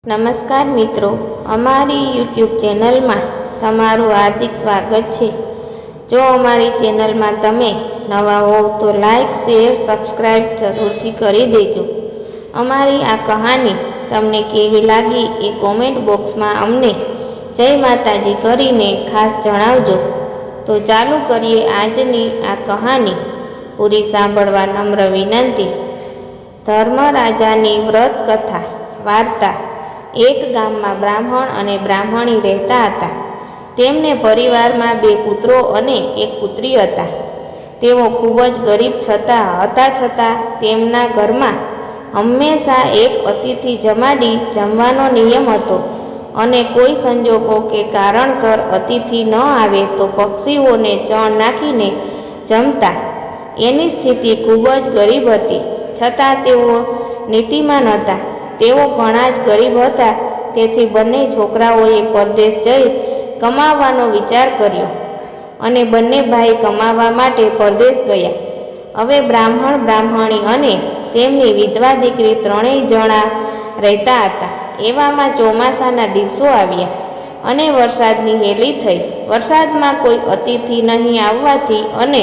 નમસ્કાર મિત્રો, અમારી યુટ્યુબ ચેનલમાં તમારું હાર્દિક સ્વાગત છે. જો અમારી ચેનલમાં તમે નવા હોવ તો લાઈક, શેર સબસ્ક્રાઈબ જરૂરથી કરી દેજો. અમારી આ કહાની તમને કેવી લાગી એ કોમેન્ટ બોક્સમાં અમને જય માતાજી કરીને ખાસ જણાવજો. તો ચાલુ કરીએ આજની આ કહાની. પૂરી સાંભળવા નમ્ર વિનંતી. ધર્મરાજાની વ્રત કથા, વાર્તા. એક ગામમાં બ્રાહ્મણ અને બ્રાહ્મણી રહેતા હતા. તેમને પરિવારમાં બે પુત્રો અને એક પુત્રી હતા. તેઓ ખૂબ જ ગરીબ છતાં, હતા છતાં તેમના ઘરમાં હંમેશા એક અતિથિ જમાડી જમવાનો નિયમ હતો અને કોઈ સંજોગો કે કારણસર અતિથિ ન આવે તો પક્ષીઓને ચણ નાખીને જમતા. એની સ્થિતિ ખૂબ જ ગરીબ હતી. છતાં તેઓ નીતિમાન હતા. તેઓ ઘણા જ ગરીબ હતા. તેથી બંને છોકરાઓએ પરદેશ જઈ કમાવાનો વિચાર કર્યો અને બંને ભાઈ કમાવા માટે પરદેશ ગયા. હવે બ્રાહ્મણ, બ્રાહ્મણી અને તેમની વિધવા દીકરી ત્રણેય જણા રહેતા હતા. એવામાં ચોમાસાના દિવસો આવ્યા અને વરસાદની હેલી થઈ. વરસાદમાં કોઈ અતિથિ નહીં આવવાથી અને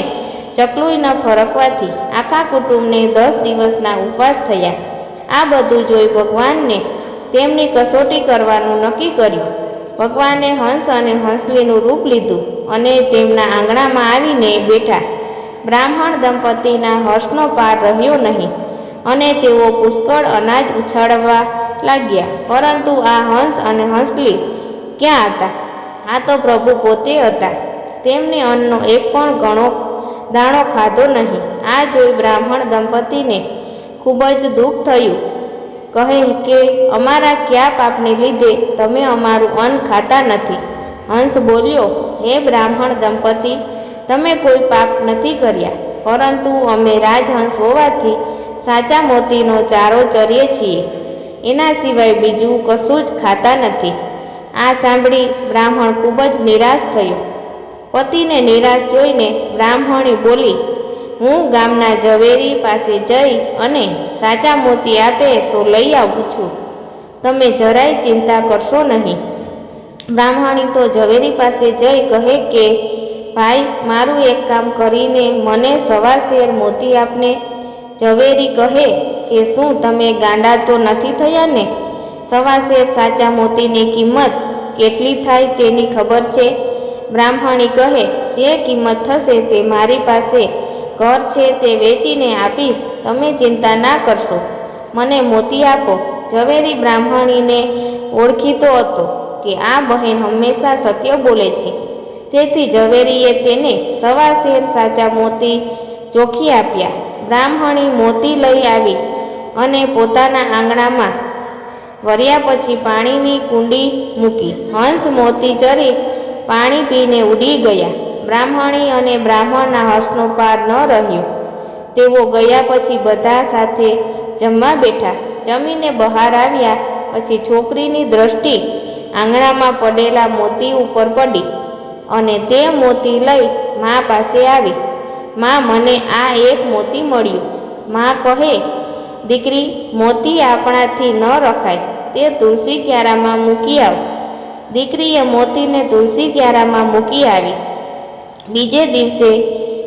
ચકલુઈ ન ફરકવાથી આખા કુટુંબને દસ દિવસના ઉપવાસ થયા. આ બધું જોઈ ભગવાનને તેમની કસોટી કરવાનું નક્કી કર્યું. ભગવાને હંસ અને હંસલીનું રૂપ લીધું અને તેમના આંગણામાં આવીને બેઠા. બ્રાહ્મણ દંપતીના હર્ષનો પાર રહ્યો નહીં અને તેઓ પુષ્કળ અનાજ ઉછાળવા લાગ્યા. પરંતુ આ હંસ અને હંસલી ક્યાં હતા? આ તો પ્રભુ પોતે હતા. તેમને અન્નનો એક પણ ઘણો દાણો ખાધો નહીં. આ જોઈ બ્રાહ્મણ દંપતીને ખૂબ જ દુઃખ થયું. કહે કે, અમારા કયા પાપને લીધે તમે અમારું અન્ન ખાતા નથી? હંસ બોલ્યો, હે બ્રાહ્મણ દંપતી, તમે કોઈ પાપ નથી કર્યા, પરંતુ અમે રાજહંસ હોવાથી સાચા મોતીનો ચારો ચરીએ છીએ. એના સિવાય બીજું કશું જ ખાતા નથી. આ સાંભળી બ્રાહ્મણ ખૂબ જ નિરાશ થયો. પતિને નિરાશ જોઈને બ્રાહ્મણી બોલી હું ગામના ઝવેરી પાસે જઈ અને સાચા મોતી આપે તો લઈ આવું છું. તમે જરાય ચિંતા કરશો નહીં. બ્રાહ્મણી તો ઝવેરી પાસે જઈ કહે કે, ભાઈ, મારું એક કામ કરીને મને સવા શેર મોતી આપને. ઝવેરી કહે કે, શું તમે ગાંડા તો નથી થયા ને? સવા શેર સાચા મોતીની કિંમત કેટલી થાય તેની ખબર છે? બ્રાહ્મણી કહે, જે કિંમત થશે તે મારી પાસે ઘર છે તે વેચીને આપીશ, તમે ચિંતા ના કરશો. મને મોતી આપો. ઝવેરી બ્રાહ્મણીને ઓળખીતો હતો કે આ બહેન હંમેશા સત્ય બોલે છે. તેથી ઝવેરીએ તેને સવા શેર સાચા મોતી ચોખી આપ્યા. બ્રાહ્મણી મોતી લઈ આવી અને પોતાના આંગણામાં વર્યા પછી પાણીની કુંડી મૂકી. હંસ મોતી ચરી, પાણી પીને ઉડી ગયા. બ્રાહ્મણી અને બ્રાહ્મણના હસનો પાર ન રહ્યો. તેઓ ગયા પછી બધા સાથે જમવા બેઠા. જમીને બહાર આવ્યા પછી છોકરીની દ્રષ્ટિ આંગણામાં પડેલા મોતી ઉપર પડી અને તે મોતી લઈ મા પાસે આવી. મા, મને આ એક મોતી મળ્યું. મા કહે, દીકરી, મોતી આપણાથી ન રખાય. તે તુલસી ક્યારામાં મૂકી આવ. દીકરીએ મોતીને તુલસી ક્યારામાં મૂકી આવી. બીજે દિવસે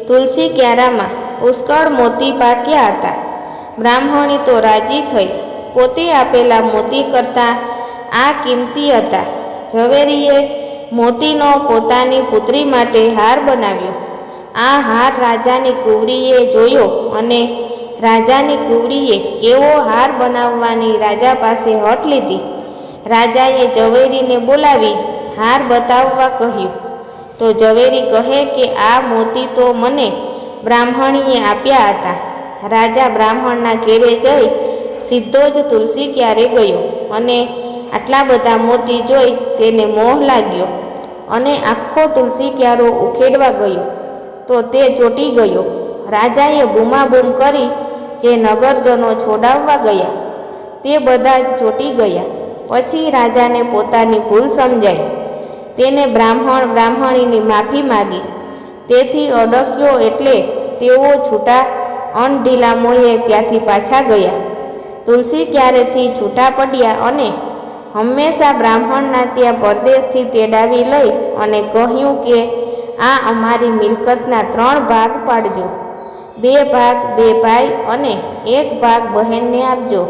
તુલસી ક્યારામાં પુષ્કળ મોતી પાક્યા હતા. બ્રાહ્મણી તો રાજી થઈ પોતે આપેલા મોતી કરતાં આ કિંમતી હતા. ઝવેરીએ મોતીનો પોતાની પુત્રી માટે હાર બનાવ્યો. આ હાર રાજાની કુવરીએ જોયો અને રાજાની કુવરીએ એવો હાર બનાવવાની રાજા પાસે હટ લીધી. રાજાએ ઝવેરીને બોલાવી, હાર બતાવવા કહ્યું. તો ઝવેરી કહે કે આ મોતી તો મને બ્રાહ્મણીએ આપ્યા હતા. રાજા બ્રાહ્મણના ઘેરે જઈ સીધો જ તુલસી ક્યારે ગયો અને આટલા બધા મોતી જોઈ તેને મોહ લાગ્યો અને આખો તુલસી ક્યારો ઉખેડવા ગયો તો તે ચોટી ગયો. રાજાએ બૂમાબૂમ કરી જે નગરજનો છોડાવવા ગયા તે બધા જ ચોટી ગયા. પછી રાજાને પોતાની ભૂલ સમજાઈ. તેને બ્રાહ્મણ બ્રાહ્મણીની માફી માગી. તેથી અડક્યો એટલે તેઓ છૂટા અણઢીલા મોએ ત્યાંથી પાછા ગયા. તુલસી ક્યારેથી છૂટા પડ્યા અને હંમેશા બ્રાહ્મણના ત્યાં પરદેશથી તેડાવી લઈ અને કહ્યું કે, આ અમારી મિલકતના ત્રણ ભાગ પાડજો. બે ભાગ બે ભાઈ અને એક ભાગ બહેનને આપજો.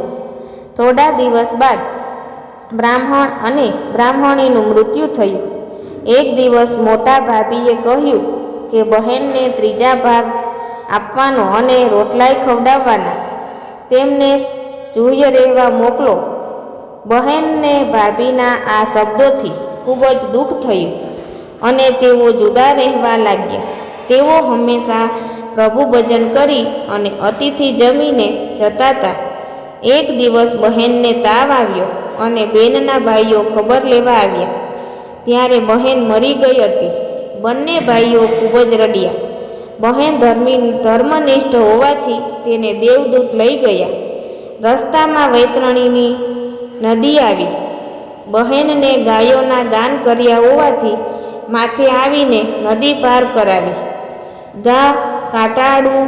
થોડા દિવસ બાદ બ્રાહ્મણ અને બ્રાહ્મણીનું મૃત્યુ થયું. એક દિવસ મોટા ભાભીએ કહ્યું કે, બહેનને ત્રીજા ભાગ આપવાનો અને રોટલાય ખવડાવવાના. તેમને જોઈએ રહેવા મોકલો. બહેનને ભાભીના આ શબ્દોથી ખૂબ જ દુઃખ થયું અને તેઓ જુદા રહેવા લાગ્યા. તેઓ હંમેશા પ્રભુ ભજન કરી અને અતિથિ જમીને જતા હતા. એક દિવસ બહેનને તાવ આવ્યો. અને બેનના ભાઈઓ ખબર લેવા આવ્યા. ત્યારે બહેન મરી ગઈ હતી. બંને ભાઈઓ ખૂબ જ રડ્યા. બહેન ધર્મી, ધર્મનિષ્ઠ હોવાથી તેને દેવદૂત લઈ ગયા. રસ્તામાં વૈતરણીની નદી આવી. બહેનને ગાયોના દાન કર્યા હોવાથી માથે આવીને નદી પાર કરાવી. ગા, કાંટાળું,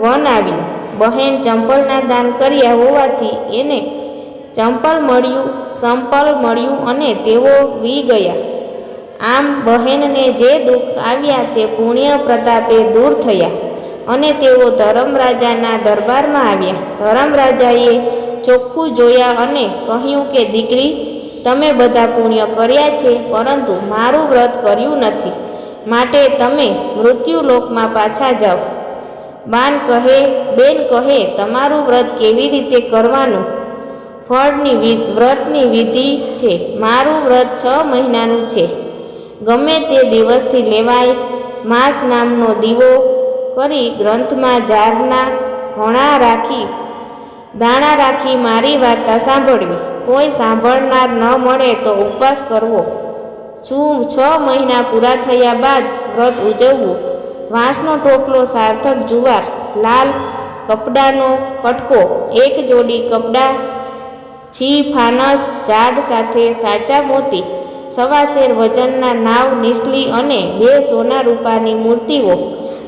વન આવ્યું બહેન ચંપલના દાન કર્યા હોવાથી એને ચંપલ મળ્યું, સંપલ મળ્યું અને તેઓ વી ગયા. આમ બહેનને જે દુઃખ આવ્યા તે પુણ્ય પ્રતાપે દૂર થયા અને તેઓ ધરમરાજાના દરબારમાં આવ્યા. ધરમરાજાએ ચોખ્ખું જોયા અને કહ્યું કે, દીકરી, તમે બધા પુણ્ય કર્યા છે, પરંતુ મારું વ્રત કર્યું નથી. માટે તમે મૃત્યુલોકમાં પાછા જાઓ. બાન કહે, બેન કહે, તમારું વ્રત કેવી રીતે કરવાનું? ફળની વ્રતની વિધિ છે. મારું વ્રત છ મહિનાનું છે. ગમે તે દિવસથી લેવાય, માસ નામનો દીવો કરી ગ્રંથમાં ઝાડના ઘણા રાખી, દાણા રાખી મારી વાર્તા સાંભળવી. કોઈ સાંભળનાર ન મળે તો ઉપવાસ કરવો. છું છ મહિના પૂરા થયા બાદ વ્રત ઉજવવું. વાંસનો ટોપલો સાર્થક જુવાર, લાલ કપડાનો કટકો, એક જોડી કપડાં છી ફાનસ ઝાડ સાથે સાચા મોતી, સવાસેર વજનના નાવ નિસલી અને બે સોના રૂપાની મૂર્તિઓ,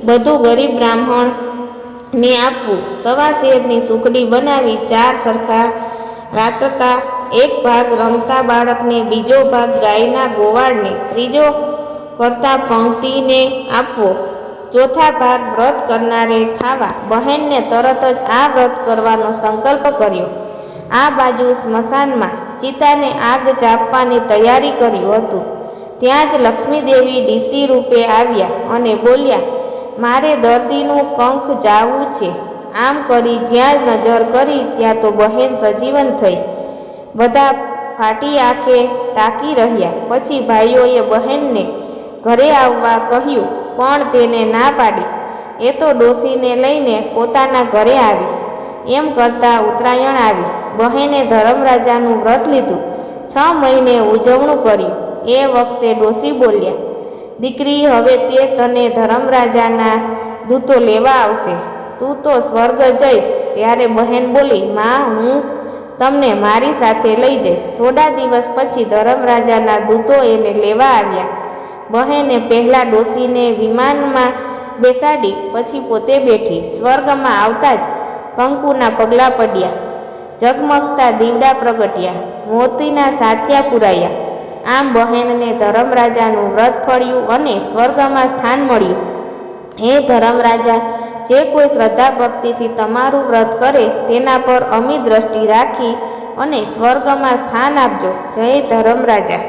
બધું ગરીબ બ્રાહ્મણને આપવું. સવા શેરની સુખડી બનાવી ચાર સરખા રાતકા, એક ભાગ રમતા બાળકને, બીજો ભાગ ગાયના ગોવાળને, ત્રીજો કરતા પંક્તિને આપવો. ચોથા ભાગ વ્રત કરનારે ખાવા. બહેનને તરત જ આ વ્રત કરવાનો સંકલ્પ કર્યો. આ બાજુ સ્મશાનમાં ચિતાને આગ ચાપવાની તૈયારી કર્યું હતું. ત્યાં જ લક્ષ્મીદેવી ડીસી રૂપે આવ્યા અને બોલ્યા, મારે દર્દીનું કંખ જાવું છે. આમ કરી જ્યાં નજર કરી ત્યાં તો બહેન સજીવન થઈ. બધા ફાટી આંખે તાકી રહ્યા. પછી ભાઈઓએ બહેનને ઘરે આવવા કહ્યું, પણ તેને ના પાડી. એ તો ડોસીને લઈને પોતાના ઘરે આવી. એમ કરતાં ઉત્તરાયણ આવી. બહેને ધર્મરાજાનું વ્રત લીધું. છ મહિને ઉજવણું કર્યું. એ વખતે ડોસી બોલ્યા, દીકરી, હવે તે તને ધર્મરાજાના દૂતો લેવા આવશે. તું તો સ્વર્ગ જઈશ. ત્યારે બહેન બોલી, માં, હું તમને મારી સાથે લઈ જઈશ. થોડા દિવસ પછી ધર્મરાજાના દૂતો એને લેવા આવ્યા. બહેને પહેલાં ડોસીને વિમાનમાં બેસાડી, પછી પોતે બેઠી. સ્વર્ગમાં આવતા જ કંકુના પગલાં પડ્યા. ઝગમગતા દીવડા પ્રગટ્યા. મોતીના સાથિયા પુરાયા. આમ બહેનને ધર્મરાજાનું વ્રત ફળ્યું અને સ્વર્ગમાં સ્થાન મળ્યું. હે ધર્મરાજા, જે કોઈ શ્રદ્ધા ભક્તિથી તમારું વ્રત કરે તેના પર અમી દ્રષ્ટિ રાખી અને સ્વર્ગમાં સ્થાન આપજો. જય ધર્મરાજા.